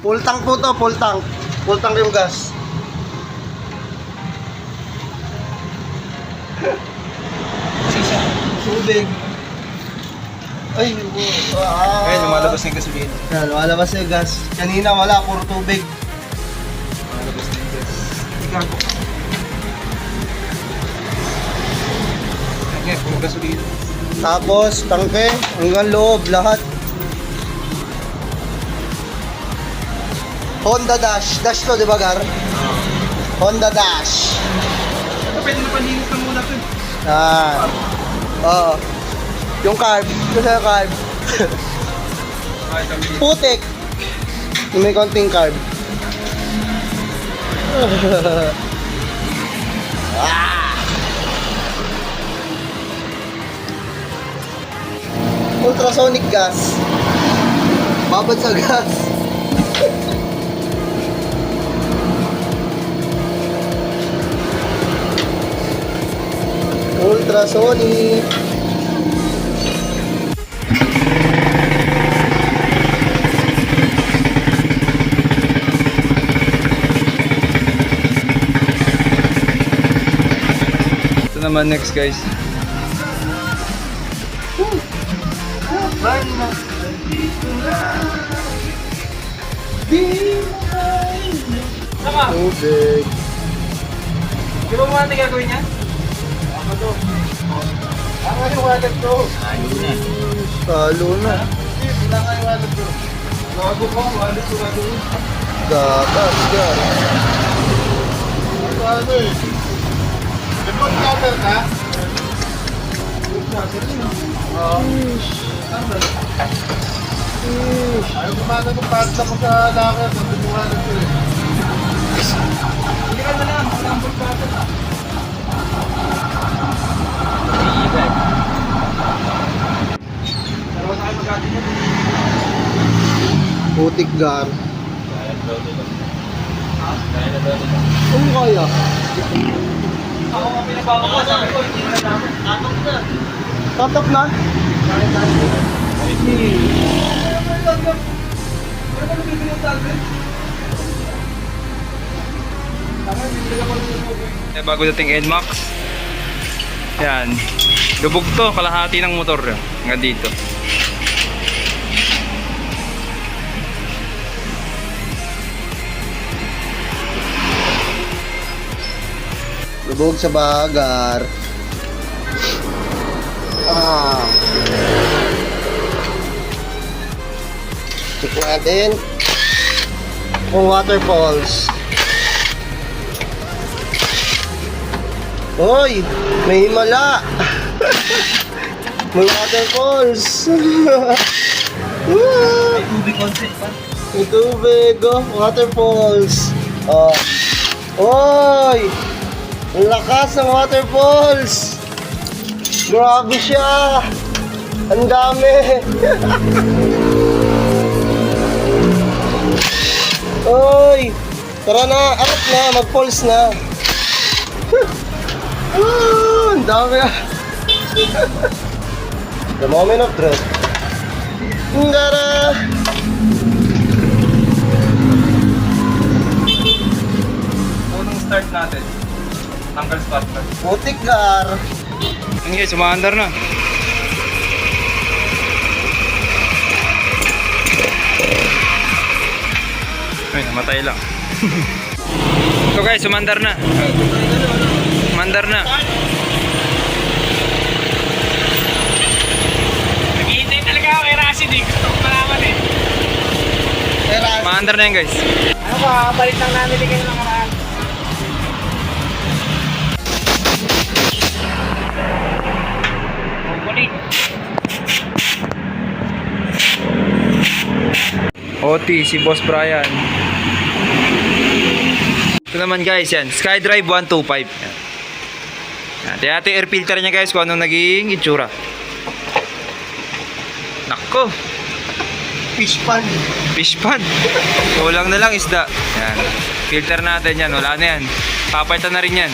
Full tank po to, full tank. Full tank yung gas. Sisa. Tubig. Ay, ah. Ayun, lumalabas na yung gasolina. Yan, lumalabas na yung gas. Kanina wala, puro tubig. Lumalabas na yung gas. Gago. Okay, puro gasolina. Tapos, tangke, hanggang loob, lahat. Honda Dash. Dash to, di ba, Gar? Honda Dash. Ito, pwede na palinis na muna ito. Ah. Oo. Yung carb. Ito sa carb. Putik. Yung may konting carb. ah! Ultrasonic gas. Babad sa gas. Ultrasonic. Ito naman next guys. Tubig. di ba mga gagawin niya? Ano wallet ko? Talo na. Wala nga yung wallet ko. Bago ko, wallet ko gagawin. Gatas, gar. Ano ano eh? Remote cover ka? Ayaw kumana ng pasta mo sa locker, sabi mo nga nito eh. Hindi ka na lang, sample tayo magkati niya. Putik gar. Ano kaya? Ako ang pinabawa ko, sabi ko, hindi na namin. Atok na. Tatok na? Eh, bago dating NMAX. Yan. Lubog to, kalahati ng motor. Nga dito. Lubog sa bagar. Ah. Check natin. Kung waterfalls. Hoy! May himala! may waterfalls! Woo! Tubig concept pa. May tubig, oh, waterfalls. Oh. Oy! Lakas ng waterfalls! Grabe siya! Ang dami! Oy! Tara na, arap na, mag-falls na. ah, ang dami ah. The moment of truth. Tara! Unang start natin. Tanggal na. Putik gar. Yan guys, umaandar na. Ay, namatay lang. so guys, umandar na. Umandar na. Naghihintay talaga ako kay Rashid eh. Gusto ko malaman eh. Tara. Umaandar na yan guys. Ano ba, balik lang namin kayo ng karaan. OT, si Boss Brian. Ito naman guys, yan. SkyDrive 125. Yan. Yan. Air filter niya guys kung anong naging itsura. Nako, Fish pan. fish pan. Kulang na lang isda. Yan. Filter natin yan. Wala na yan. Papalitan na rin yan.